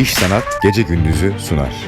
İş Sanat Gece Gündüz'ü sunar.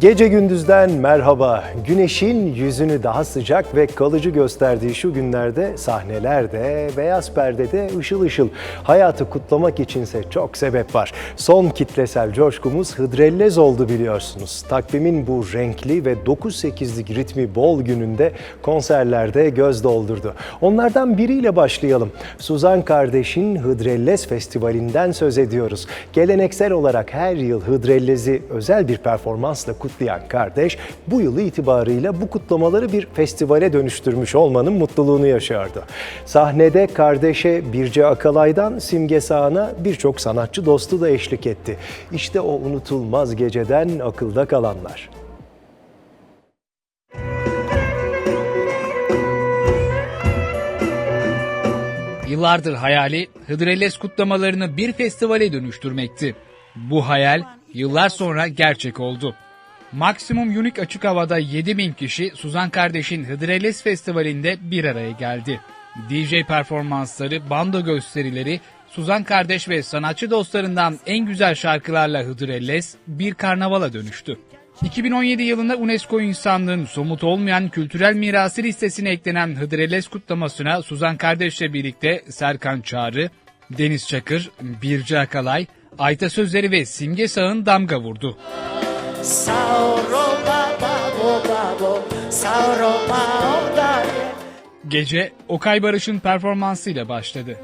Gece gündüzden merhaba. Güneşin yüzünü daha sıcak ve kalıcı gösterdiği şu günlerde sahnelerde, beyaz perdede ışıl ışıl. Hayatı kutlamak içinse çok sebep var. Son kitlesel coşkumuz Hıdrellez oldu biliyorsunuz. Takvimin bu renkli ve 9-8'lik ritmi bol gününde konserlerde göz doldurdu. Onlardan biriyle başlayalım. Suzan kardeşin Hıdrellez Festivali'nden söz ediyoruz. Geleneksel olarak her yıl Hıdrellez'i özel bir performansla kutlayan kardeş bu yıl itibarıyla bu kutlamaları bir festivale dönüştürmüş olmanın mutluluğunu yaşıyordu. Sahnede kardeşe Birce Akalay'dan Simge Sağan'a birçok sanatçı dostu da eşlik etti. İşte o unutulmaz geceden akılda kalanlar. Yıllardır hayali Hıdrellez kutlamalarını bir festivale dönüştürmekti. Bu hayal yıllar sonra gerçek oldu. Maksimum Unique açık havada 7000 kişi Suzan Kardeş'in Hıdrellez Festivali'nde bir araya geldi. DJ performansları, bando gösterileri, Suzan Kardeş ve sanatçı dostlarından en güzel şarkılarla Hıdrellez bir karnavala dönüştü. 2017 yılında UNESCO insanlığın somut olmayan kültürel mirası listesine eklenen Hıdrellez kutlamasına Suzan Kardeş'le birlikte Serkan Çağrı, Deniz Çakır, Birce Akalay, Ayta Sözleri ve Simge Sağ'ın damga vurdu. Gece Okay Barış'ın performansıyla başladı.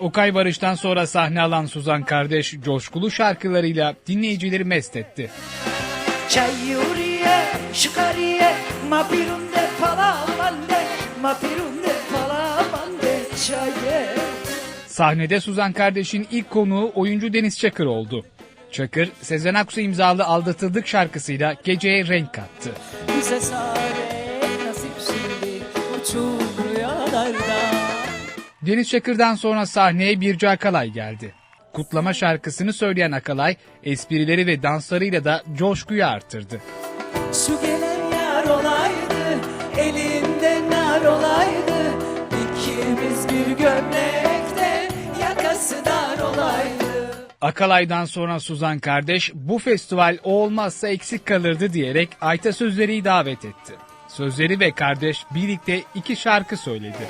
Okay Barış'tan sonra sahne alan Suzan Kardeş coşkulu şarkılarıyla dinleyicileri mest etti. Çayuriye Sahnede Suzan Kardeş'in ilk konuğu oyuncu Deniz Çakır oldu. Çakır, Sezen Aksu imzalı Aldatıldık şarkısıyla geceye renk kattı. Bize sare nasip şimdi Uçur rüyalarda Deniz Çakır'dan sonra sahneye Birce Akalay geldi. Kutlama şarkısını söyleyen Akalay, esprileri ve danslarıyla da coşkuyu artırdı. Su gelen Akalay'dan sonra Suzan Kardeş, bu festival o olmazsa eksik kalırdı diyerek Ayta Sözleri'yi davet etti. Sözleri ve kardeş birlikte iki şarkı söyledi.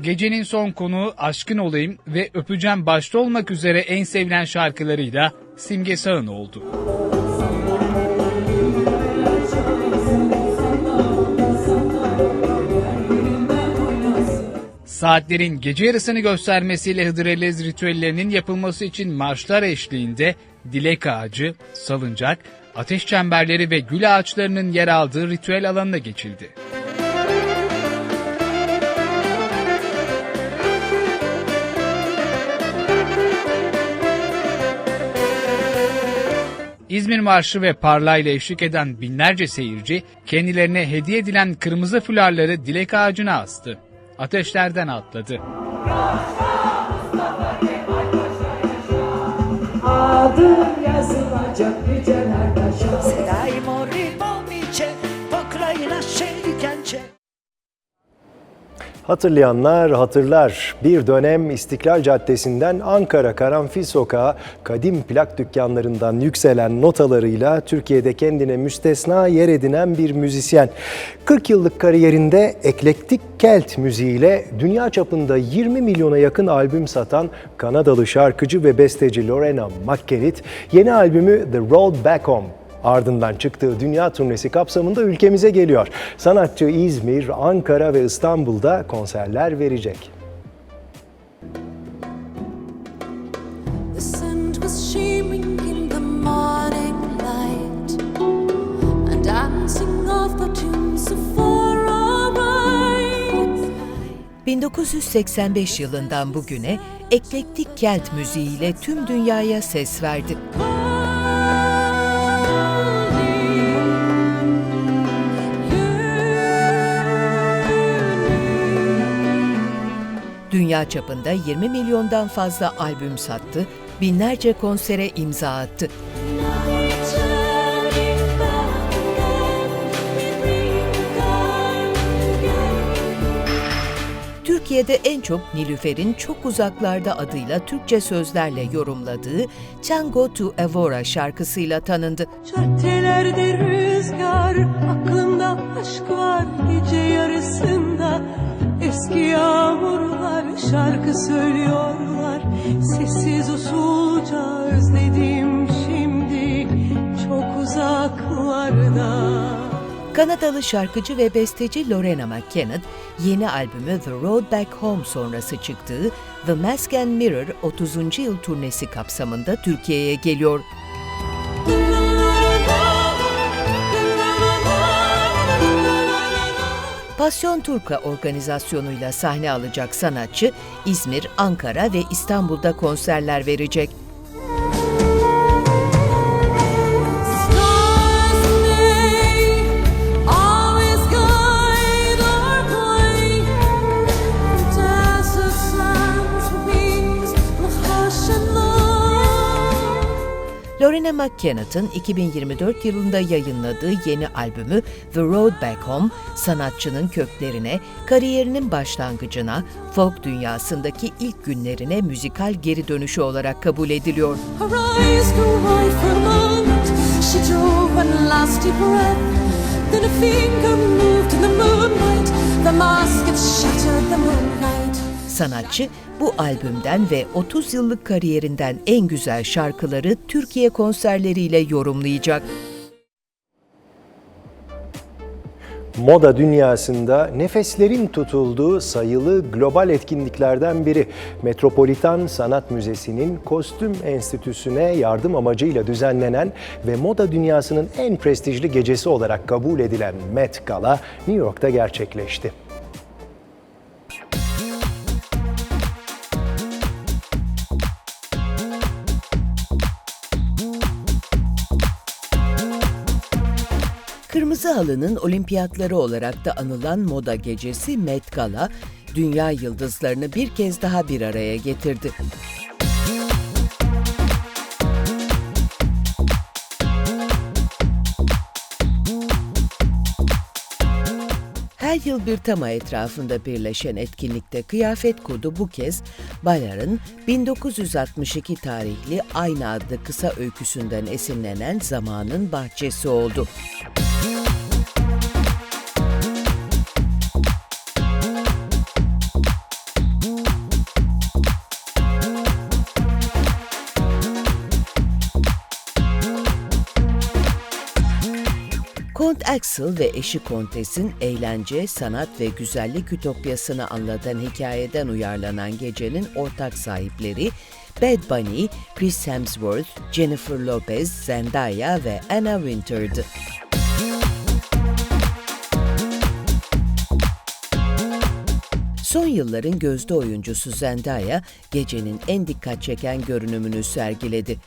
Gecenin son konuğu Aşkın Olayım ve Öpeceğim başta olmak üzere en sevilen şarkılarıyla Simge Sağın oldu. Saatlerin gece yarısını göstermesiyle Hıdrellez ritüellerinin yapılması için marşlar eşliğinde dilek ağacı, salıncak, ateş çemberleri ve gül ağaçlarının yer aldığı ritüel alanına geçildi. İzmir Marşı ve Parla ile eşlik eden binlerce seyirci kendilerine hediye edilen kırmızı fularları dilek ağacına astı. Ateşlerden atladı. Adım yazılacak yüceler taşa Sedai mori Hatırlayanlar hatırlar. Bir dönem İstiklal Caddesi'nden Ankara Karanfil Sokağı kadim plak dükkanlarından yükselen notalarıyla Türkiye'de kendine müstesna yer edinen bir müzisyen. 40 yıllık kariyerinde eklektik kelt müziğiyle dünya çapında 20 milyona yakın albüm satan Kanadalı şarkıcı ve besteci Lorena McKennitt yeni albümü The Road Back Home Ardından çıktığı dünya turnesi kapsamında ülkemize geliyor. Sanatçı İzmir, Ankara ve İstanbul'da konserler verecek. The sun was shimmering in the morning light, and dancing off the tunes of far away. 1985 yılından bugüne eklektik kelt müziğiyle tüm dünyaya ses verdi. Dünya çapında 20 milyondan fazla albüm sattı, binlerce konsere imza attı. Türkiye'de en çok Nilüfer'in Çok Uzaklarda adıyla Türkçe sözlerle yorumladığı Tango to Evora şarkısıyla tanındı. Caddelerde rüzgar, aklımda aşk var gece yarısında. Eski yağmurlar şarkı söylüyorlar. Sessiz usulca özledim şimdi çok uzaklarda. Kanadalı şarkıcı ve besteci Lorena McKenna, yeni albümü The Road Back Home sonrası çıktığı The Mask and Mirror 30. yıl turnesi kapsamında Türkiye'ye geliyor. Pasyon Turka organizasyonuyla sahne alacak sanatçı İzmir, Ankara ve İstanbul'da konserler verecek. Lorena McKennett'ın 2024 yılında yayınladığı yeni albümü The Road Back Home, sanatçının köklerine, kariyerinin başlangıcına, folk dünyasındaki ilk günlerine müzikal geri dönüşü olarak kabul ediliyor. The mask had shattered the moonlight. Sanatçı bu albümden ve 30 yıllık kariyerinden en güzel şarkıları Türkiye konserleriyle yorumlayacak. Moda dünyasında nefeslerin tutulduğu sayılı global etkinliklerden biri Metropolitan Sanat Müzesi'nin Kostüm Enstitüsü'ne yardım amacıyla düzenlenen ve moda dünyasının en prestijli gecesi olarak kabul edilen Met Gala New York'ta gerçekleşti. Halı'nın olimpiyatları olarak da anılan moda gecesi Met Gala, dünya yıldızlarını bir kez daha bir araya getirdi. Her yıl bir tema etrafında birleşen etkinlikte kıyafet kodu bu kez Balar'ın 1962 tarihli aynı adlı kısa öyküsünden esinlenen zamanın bahçesi oldu. Kont Axel ve eşi Kontes'in eğlence, sanat ve güzellik ütopyasını anlatan hikayeden uyarlanan gecenin ortak sahipleri Bad Bunny, Chris Hemsworth, Jennifer Lopez, Zendaya ve Anna Wintour'dı. Son yılların gözde oyuncusu Zendaya, gecenin en dikkat çeken görünümünü sergiledi.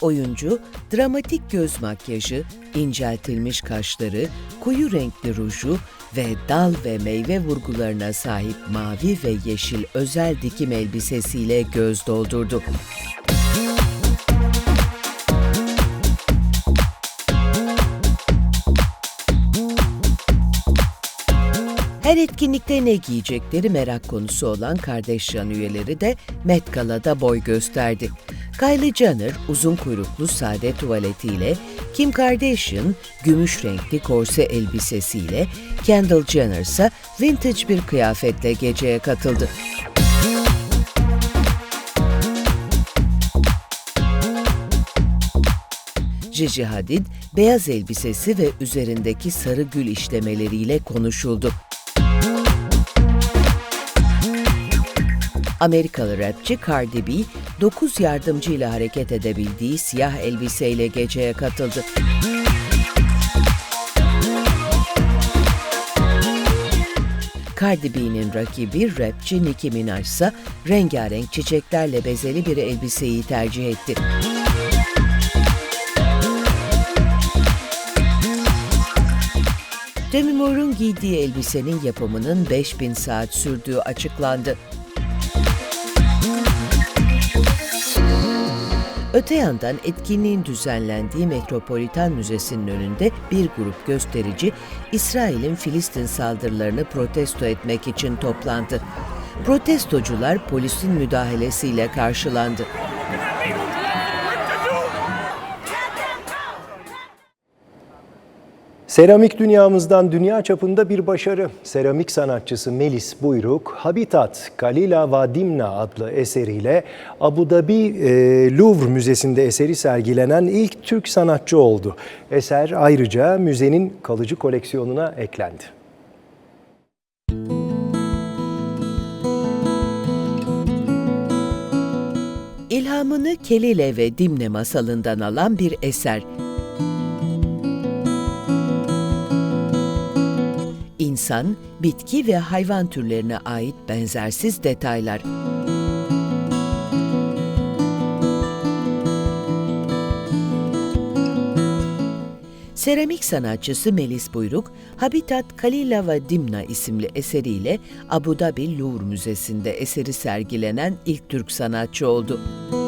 Oyuncu, dramatik göz makyajı, inceltilmiş kaşları, koyu renkli ruju ve dal ve meyve vurgularına sahip mavi ve yeşil özel dikim elbisesiyle göz doldurdu. Her etkinlikte ne giyecekleri merak konusu olan Kardashian üyeleri de Met Gala'da boy gösterdi. Kylie Jenner uzun kuyruklu sade tuvaletiyle, Kim Kardashian gümüş renkli korse elbisesiyle, Kendall Jenner ise vintage bir kıyafetle geceye katıldı. Gigi Hadid, beyaz elbisesi ve üzerindeki sarı gül işlemeleriyle konuşuldu. Amerikalı rapçi Cardi B, 9 yardımcıyla hareket edebildiği siyah elbiseyle geceye katıldı. Cardi B'nin rakibi rapçi Nicki Minaj ise rengarenk çiçeklerle bezeli bir elbiseyi tercih etti. Demi Moore'un giydiği elbisenin yapımının 5000 saat sürdüğü açıklandı. Öte yandan etkinliğin düzenlendiği Metropolitan Müzesi'nin önünde bir grup gösterici İsrail'in Filistin saldırılarını protesto etmek için toplandı. Protestocular polisin müdahalesiyle karşılandı. Seramik dünyamızdan dünya çapında bir başarı. Seramik sanatçısı Melis Buyruk, Habitat Kalila Vadimna adlı eseriyle Abu Dhabi e, Louvre Müzesi'nde eseri sergilenen ilk Türk sanatçı oldu. Eser ayrıca müzenin kalıcı koleksiyonuna eklendi. İlhamını Kelile ve Dimne masalından alan bir eser. İnsan, bitki ve hayvan türlerine ait benzersiz detaylar. Seramik sanatçısı Melis Buyruk, Habitat Kalila ve Dimna isimli eseriyle Abu Dhabi Louvre Müzesi'nde eseri sergilenen ilk Türk sanatçı oldu. Buyruğun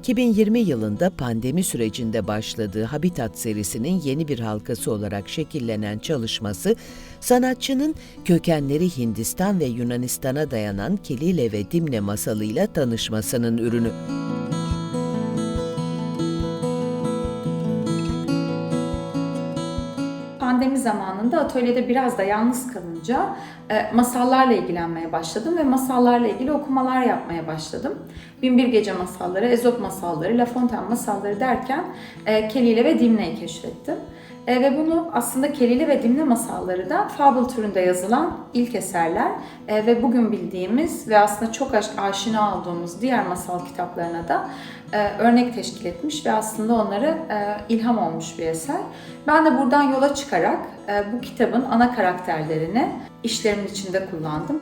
2020 yılında pandemi sürecinde başladığı Habitat serisinin yeni bir halkası olarak şekillenen çalışması, sanatçının kökenleri Hindistan ve Yunanistan'a dayanan Kelile ve Dimne masalıyla tanışmasının ürünü. Pandemi zamanında atölyede biraz da yalnız kalınca e, masallarla ilgilenmeye başladım ve masallarla ilgili okumalar yapmaya başladım. Binbir Gece masalları, Ezop masalları, La Fontaine masalları derken e, Kelile ve Dimne'yi keşfettim. E, ve bunu aslında Kelile ve Dimne masalları da fable türünde yazılan ilk eserler E, ve bugün bildiğimiz ve aslında çok aş- aşina olduğumuz diğer masal kitaplarına da e, örnek teşkil etmiş ve aslında onları e, ilham olmuş bir eser. Ben de buradan yola çıkarak e, bu kitabın ana karakterlerini işlerimin içinde kullandım.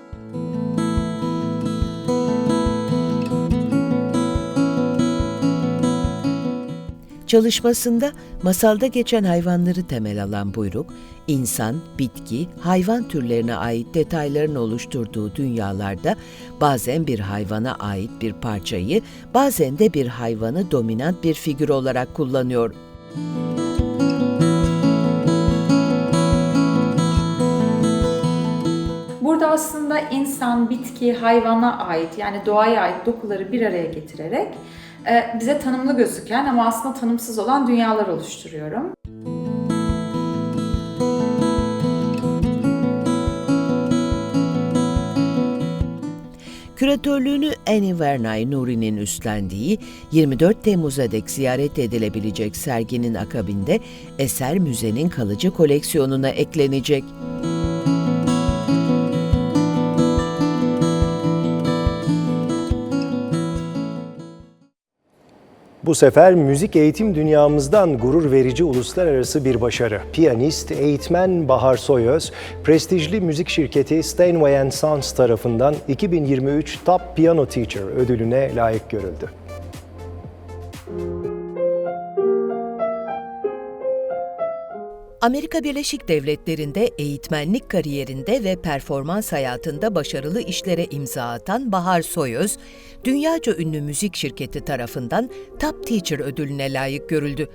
Çalışmasında masalda geçen hayvanları temel alan buyruk, insan, bitki, hayvan türlerine ait detayların oluşturduğu dünyalarda bazen bir hayvana ait bir parçayı, bazen de bir hayvanı dominant bir figür olarak kullanıyor. Burada aslında insan, bitki, hayvana ait yani doğaya ait dokuları bir araya getirerek bize tanımlı gözüken ama aslında tanımsız olan dünyalar oluşturuyorum. Küratörlüğünü Annie Vernay Nuri'nin üstlendiği 24 Temmuz'a dek ziyaret edilebilecek serginin akabinde eser müzenin kalıcı koleksiyonuna eklenecek. Bu sefer müzik eğitim dünyamızdan gurur verici uluslararası bir başarı. Piyanist, eğitmen Bahar Soyöz, prestijli müzik şirketi Steinway Sons tarafından 2023 Top Piano Teacher ödülüne layık görüldü. Amerika Birleşik Devletleri'nde eğitmenlik kariyerinde ve performans hayatında başarılı işlere imza atan Bahar Soyöz, dünyaca ünlü müzik şirketi tarafından Top Teacher ödülüne layık görüldü.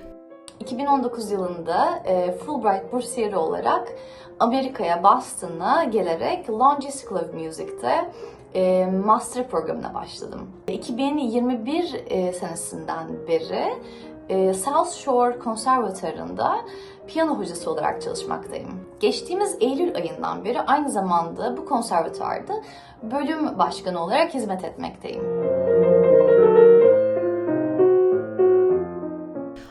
2019 yılında e, Fulbright bursiyeri olarak Amerika'ya, Boston'a gelerek Longis School of Music'te e, master programına başladım. 2021 e, senesinden beri South Shore Konservatuarı'nda piyano hocası olarak çalışmaktayım. Geçtiğimiz Eylül ayından beri aynı zamanda bu konservatuarda bölüm başkanı olarak hizmet etmekteyim.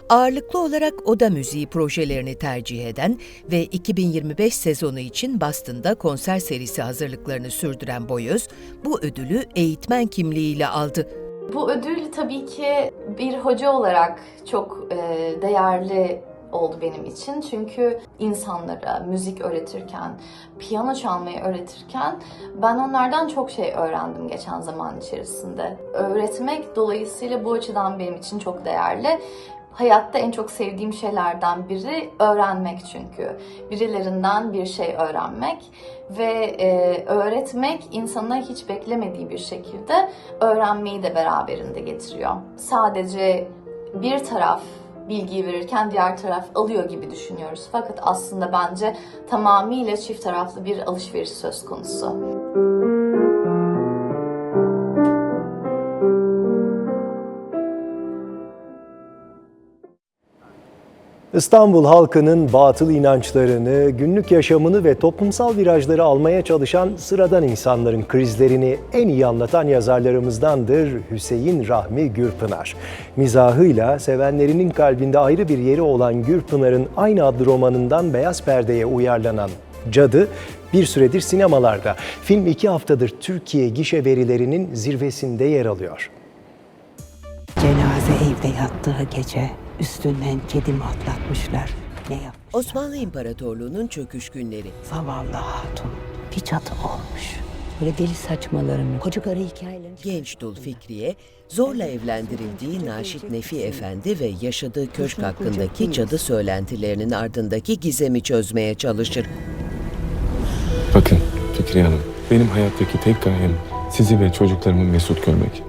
Ağırlıklı olarak oda müziği projelerini tercih eden ve 2025 sezonu için Boston'da konser serisi hazırlıklarını sürdüren Boyöz, bu ödülü eğitmen kimliğiyle aldı. Bu ödül tabii ki bir hoca olarak çok e, değerli oldu benim için. Çünkü insanlara müzik öğretirken, piyano çalmayı öğretirken ben onlardan çok şey öğrendim geçen zaman içerisinde. Öğretmek dolayısıyla bu açıdan benim için çok değerli. Hayatta en çok sevdiğim şeylerden biri öğrenmek çünkü. Birilerinden bir şey öğrenmek ve e, öğretmek insana hiç beklemediği bir şekilde öğrenmeyi de beraberinde getiriyor. Sadece bir taraf bilgiyi verirken diğer taraf alıyor gibi düşünüyoruz. Fakat aslında bence tamamıyla çift taraflı bir alışveriş söz konusu. İstanbul halkının batıl inançlarını, günlük yaşamını ve toplumsal virajları almaya çalışan sıradan insanların krizlerini en iyi anlatan yazarlarımızdandır Hüseyin Rahmi Gürpınar. Mizahıyla sevenlerinin kalbinde ayrı bir yeri olan Gürpınar'ın aynı adlı romanından Beyaz Perde'ye uyarlanan Cadı bir süredir sinemalarda. Film iki haftadır Türkiye gişe verilerinin zirvesinde yer alıyor. Cenaze evde yattığı gece üstünden kedimi atlatmışlar. Ne yap? Osmanlı İmparatorluğu'nun çöküş günleri. Zavallı hatun bir cadı olmuş. Böyle deli saçmalarını, koca karı hikayelerini... Genç dul Fikriye, zorla evlendirildiği Naşit Nefi Efendi ve yaşadığı köşk hakkındaki cadı söylentilerinin ardındaki gizemi çözmeye çalışır. Bakın Fikriye Hanım, benim hayattaki tek gayem sizi ve çocuklarımı mesut görmek.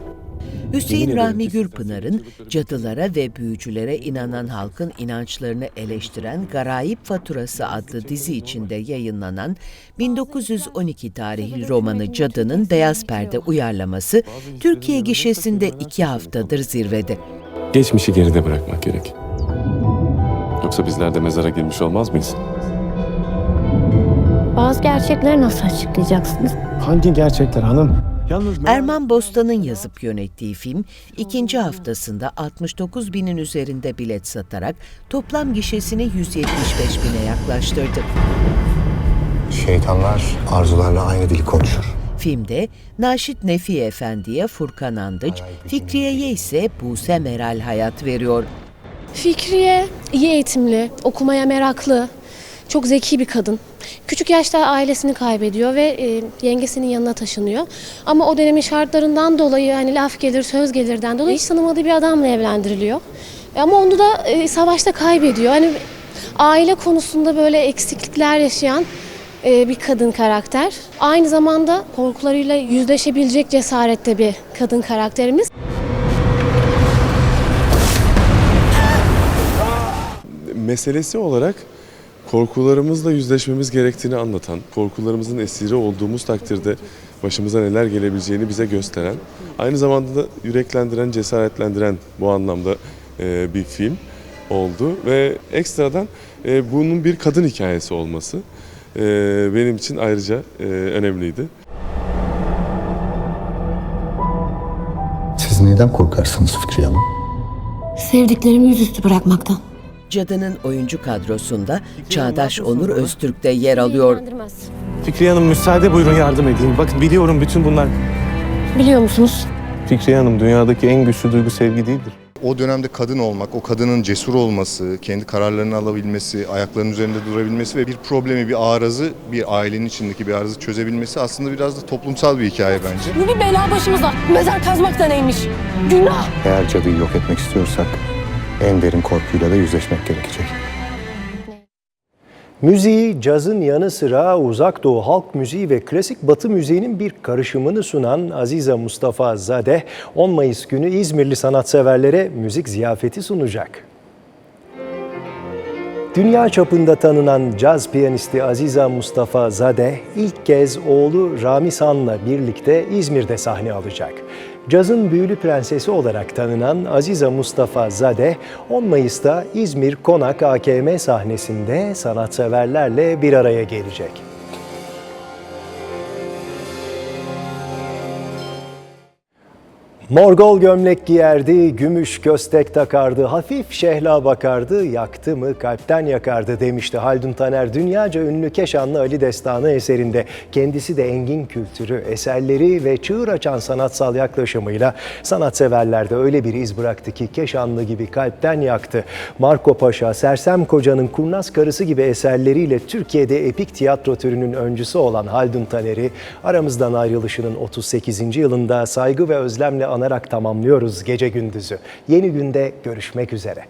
Hüseyin Rahmi Gürpınar'ın cadılara ve büyücülere inanan halkın inançlarını eleştiren Garayip Faturası adlı dizi içinde yayınlanan 1912 tarihli romanı Cadı'nın Beyaz Perde uyarlaması Türkiye gişesinde iki haftadır zirvede. Geçmişi geride bırakmak gerek. Yoksa bizler de mezara girmiş olmaz mıyız? Bazı gerçekleri nasıl açıklayacaksınız? Hangi gerçekler hanım? Yalnız Erman Bostan'ın yazıp yönettiği film ikinci haftasında 69 binin üzerinde bilet satarak toplam gişesini 175 bine yaklaştırdı. Şeytanlar arzularla aynı dili konuşur. Filmde Naşit Nefi Efendi'ye Furkan Andıç, Fikriye'ye ise Buse Meral hayat veriyor. Fikriye iyi eğitimli, okumaya meraklı, çok zeki bir kadın. Küçük yaşta ailesini kaybediyor ve e, yengesinin yanına taşınıyor. Ama o dönemin şartlarından dolayı hani laf gelir, söz gelirden dolayı hiç tanımadığı bir adamla evlendiriliyor. E, Ama onu da e, savaşta kaybediyor. Hani aile konusunda böyle eksiklikler yaşayan e, bir kadın karakter. Aynı zamanda korkularıyla yüzleşebilecek cesarette bir kadın karakterimiz. meselesi olarak korkularımızla yüzleşmemiz gerektiğini anlatan, korkularımızın esiri olduğumuz takdirde başımıza neler gelebileceğini bize gösteren, aynı zamanda da yüreklendiren, cesaretlendiren bu anlamda e, bir film oldu ve ekstradan e, bunun bir kadın hikayesi olması e, benim için ayrıca önemliydi. Siz neden korkarsınız Fikriye Hanım? Sevdiklerimi yüzüstü bırakmaktan. Cadı'nın oyuncu kadrosunda Çağdaş Onur Öztürk de yer alıyor. Fikriye Hanım müsaade buyurun yardım edeyim. Bakın biliyorum bütün bunlar. Biliyor musunuz? Fikriye Hanım dünyadaki en güçlü duygu sevgi değildir. O dönemde kadın olmak, o kadının cesur olması, kendi kararlarını alabilmesi, ayaklarının üzerinde durabilmesi ve bir problemi, bir arızı, bir ailenin içindeki bir arızı çözebilmesi aslında biraz da toplumsal bir hikaye bence. Bu bir bela başımıza. Mezar kazmak da neymiş? Günah. Eğer cadıyı yok etmek istiyorsak en derin korkuyla da yüzleşmek gerekecek. Müziği, cazın yanı sıra uzak doğu halk müziği ve klasik batı müziğinin bir karışımını sunan Azize Mustafa Zadeh 10 Mayıs günü İzmirli sanatseverlere müzik ziyafeti sunacak. Dünya çapında tanınan caz piyanisti Aziza Mustafa Zadeh ilk kez oğlu Ramiz Han'la birlikte İzmir'de sahne alacak. Cazın büyülü prensesi olarak tanınan Aziza Mustafa Zadeh 10 Mayıs'ta İzmir Konak AKM sahnesinde sanatseverlerle bir araya gelecek. Morgol gömlek giyerdi, gümüş köstek takardı, hafif şehla bakardı, yaktı mı kalpten yakardı demişti Haldun Taner dünyaca ünlü Keşanlı Ali Destanı eserinde. Kendisi de engin kültürü, eserleri ve çığır açan sanatsal yaklaşımıyla sanatseverlerde öyle bir iz bıraktı ki Keşanlı gibi kalpten yaktı. Marco Paşa, Sersem Koca'nın Kurnaz Karısı gibi eserleriyle Türkiye'de epik tiyatro türünün öncüsü olan Haldun Taner'i aramızdan ayrılışının 38. yılında saygı ve özlemle anarak tamamlıyoruz gece gündüzü. Yeni günde görüşmek üzere.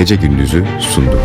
Gece Gündüz'ü sundu.